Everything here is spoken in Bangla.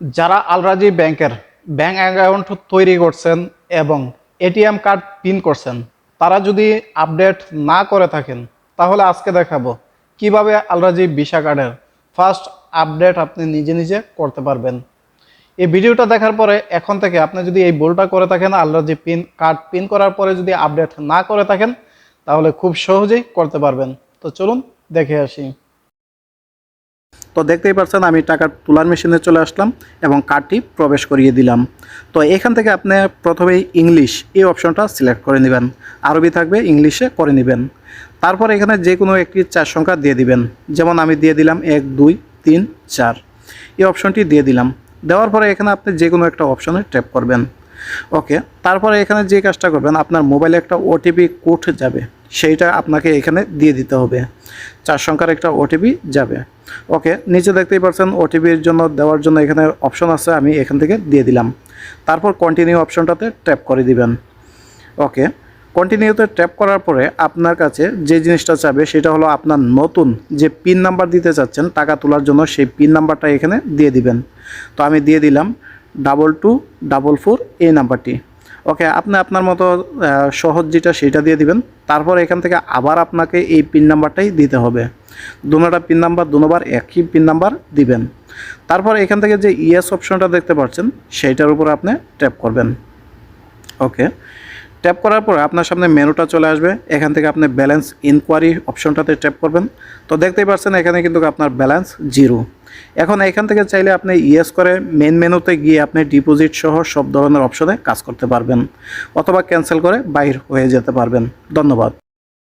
যারা আলরাজি ব্যাংকের ব্যাংক অ্যাকাউন্ট তৈরি করছেন এবং এটিএম কার্ড পিন করছেন, তারা যদি আপডেট না করে থাকেন, তাহলে আজকে দেখাবো কীভাবে আলরাজি ভিসা কার্ডের ফার্স্ট আপডেট আপনি নিজে নিজে করতে পারবেন। এই ভিডিওটা দেখার পরে এখন থেকে আপনি যদি এই ভুলটা করে থাকেন, আলরাজি পিন কার্ড পিন করার পরে যদি আপডেট না করে থাকেন, তাহলে খুব সহজেই করতে পারবেন। তো চলুন দেখে আসি। তো দেখতেই পাচ্ছেন আমি টাকা তোলার মেশিনে চলে আসলাম এবং কার্ডটি প্রবেশ করিয়ে দিলাম। তো এখান থেকে আপনি প্রথমেই ইংলিশ এই অপশনটা সিলেক্ট করে নেবেন। আরবি থাকবে, ইংলিশে করে নেবেন। তারপর এখানে যে কোনো একটি চার সংখ্যা দিয়ে দিবেন। যেমন আমি দিয়ে দিলাম এক, দুই, তিন, চার। এই অপশনটি দিয়ে দিলাম। দেওয়ার পরে এখানে আপনি যে কোনো একটা অপশনে ট্যাপ করবেন। ওকে, তারপরে এখানে যে কাজটা করবেন, আপনার মোবাইলে একটা ওটিপি কোড যাবে। সেইটা আপনাকে এখানে দিয়ে দিতে হবে। চার সংখ্যার একটা ওটিপি যাবে। ওকে, নিচে দেখতেই পাচ্ছেন ওটিপির জন্য দেওয়ার জন্য এখানে অপশন আছে, আমি এখান থেকে দিয়ে দিলাম। তারপর কন্টিনিউ অপশনটাতে ট্যাপ করে দিবেন। ওকে কন্টিনিউতে ট্যাপ করার পরে আপনার কাছে যে জিনিসটা চাবে সেটা হলো আপনার নতুন যে পিন নাম্বার দিতে চাচ্ছেন, টাকা তোলার জন্য সেই পিন নাম্বারটা এখানে দিয়ে দিবেন। তো আমি দিয়ে দিলাম ডাবল টু ডাবল ফোর এই নাম্বারটি ওকে আপনি আপনার মতো সহজ যেটা সেটা দিয়ে দিবেন। তারপর এখান থেকে আবার আপনাকে এই পিন নাম্বারটাই দিতে হবে। দুনোটা পিন নাম্বার দুনোবার একই পিন নাম্বার দিবেন। তারপর এখান থেকে যে ইয়েস অপশনটা দেখতে পাচ্ছেন, সেইটার উপর আপনি ট্যাপ করবেন। ওকে ট্যাপ করার পরে আপনার সামনে মেনুটা চলে আসবে। এখান থেকে আপনি ব্যালেন্স ইনকোয়ারি অপশনটাতে ট্যাপ করবেন। তো দেখতেই পাচ্ছেন, এখানে কিন্তু আপনার ব্যালেন্স জিরো এখন এখান থেকে চাইলে আপনি ইয়েস করে মেন মেনুতে গিয়ে আপনি ডিপোজিট সহ সব ধরনের অপশনে কাজ করতে পারবেন, অথবা ক্যান্সেল করে বাইর হয়ে যেতে পারবেন। ধন্যবাদ।